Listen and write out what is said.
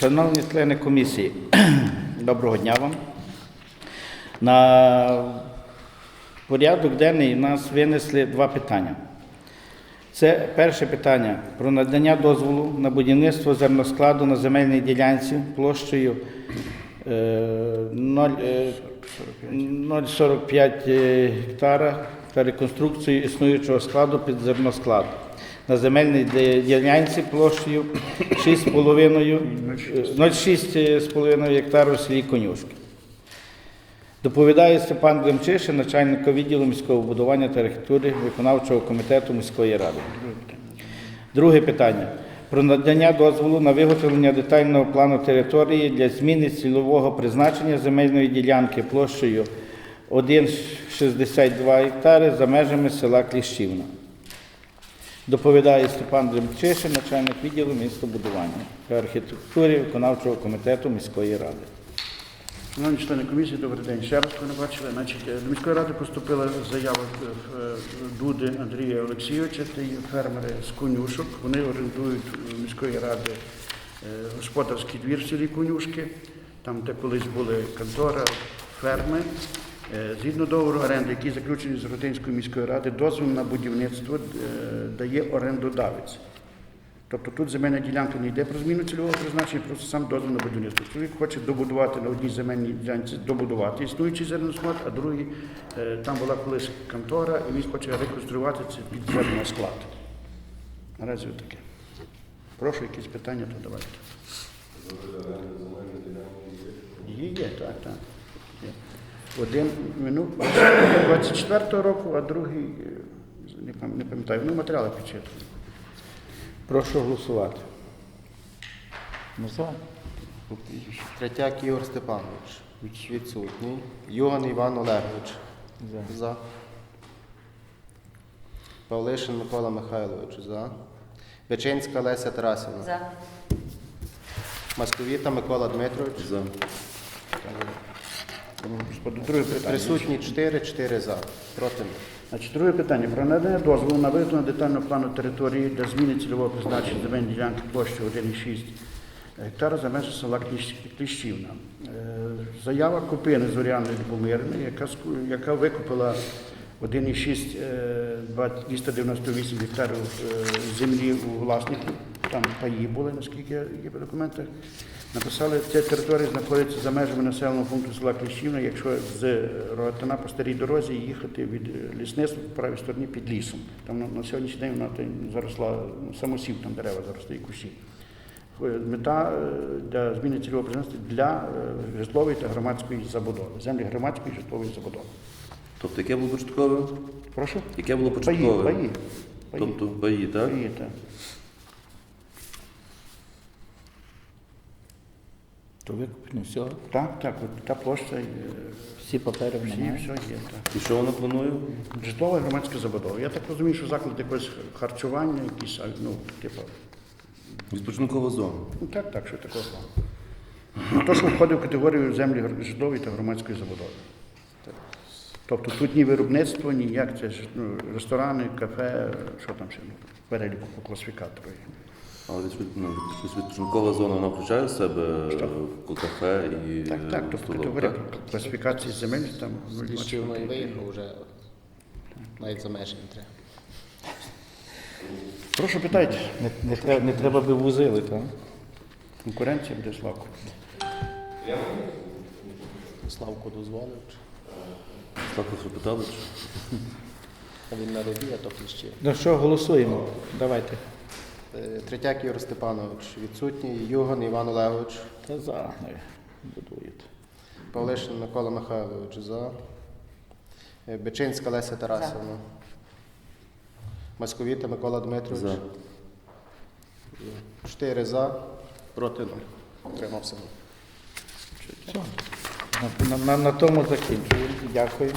Шановні члени комісії, доброго дня вам. На порядок денний нас винесли два питання. Це перше питання про надання дозволу на будівництво зерноскладу на земельній ділянці площею е, 0, е, 0,45 е, гектара та реконструкцію існуючого складу під зерносклад. На земельній ділянці площею 6,5 е, 0,6,5 гектару в селі Конюшки. Доповідає Степан Глемчишин, начальник відділу міського будування та архітектури виконавчого комітету міської ради. Друге питання. Про надання дозволу на виготовлення детального плану території для зміни цільового призначення земельної ділянки площею 1,62 гектари за межами села Кліщівна. Доповідає Степан Дремчишин, начальник відділу містобудування та архітектури виконавчого комітету міської ради. Шановні члени комісії, добрий день. Ще раз, кого не бачили, значить, е, до міської ради поступила заява е, е, Дуди Андрія Олексійовича, це фермери з конюшок. Вони орендують міської ради господарський двір в селі Конюшки, там, де колись були контора, ферми. Е, Згідно договору оренди, який заключений з Ротинською міською ради, дозвіл на будівництво е, дає орендодавець. Тобто тут земельна ділянка не йде про зміну цільового призначення, просто сам дозвіл на будівництво. Чоловік хоче добудувати на одній земельній ділянці, добудувати існуючий зерносклад, а другий е, там була колись контора, і він хоче реконструювати це під зерносклад. Наразі таке. Прошу якісь питання, то давайте. Є, є, так, так. Є. Один ну, 24-го року, а другий, е, не пам'ятаю, ну матеріали підчитую. Прошу голосувати. Ну, за. Третяк Ігор Степанович. Відсутній. Юган Іван Олегович. За. За. Павлишин Микола Михайлович. За. Печенська Леся Тарасівна. За. Масковіта Микола Дмитрович. За. Друге питання. Присутні 4, 4 за. Проти. Значить, друге питання. Про надання дозволу на виготовлення детального плану території для зміни цільового призначення земельної ділянки площі 1,6 гектара за межі села Кліщівна. Е, Заява Купини Зоряни Любомирної, яка, яка викупила 1,6 е, 298 гектарів е, землі у власників, там паї були, наскільки є по документах. Написали, ця територія знаходиться за межами населеного пункту села Кліщівна, якщо з Рогатина по старій дорозі їхати від лісництва по правій стороні під лісом. Там на, на сьогоднішній день вона заросла ну, самосів, там дерева заросли і кущі. Е, Мета е, для зміни цільового призначення для е, житлової та громадської забудови, землі громадської житлової забудови. Тобто яке було початкове? Прошу? Яке було початкове? паї. паї. Тобто паї, так? Паї, так. То викуплено все. Так, так, от та площа, е, Всі папери всі, немає. все є. Так. І що вона планує? Житлова і громадська забудова. Я так розумію, що заклад якогось харчування, якісь, ну, типу, Відпочинкова зона. ну так, так, що такого плану. То, що входить в категорію землі житлової та громадської забудови. Тобто тут ні виробництво, ніяк, це ж ну, ресторани, кафе, що там ще ну, переліку по класифікатору. Але відпо- ну, відпочинкова зона вона включає в себе Що? кафе і Так, так, тобто столову, категорія так? класифікації земель там ну, виїхав вже навіть за межі не треба. Прошу питайте. Не, не, треба, не треба би вузили, так? Конкуренція буде славку. Славку дозволив. Ставка Хрипеталич. А він на рибі, а то кліщі. Ну що, голосуємо? Давайте. Е, Третяк Ігор Степанович. Відсутній. Юган Іван Олегович. Та за будуєте. Павлишин Микола Михайлович за. Е, Бечинська Леся Тарасівна. Масковіта Микола Дмитрович. За. Чотири за. Проти нуль. Тримався. На, на, на, на тому закінчуємо. Дякую.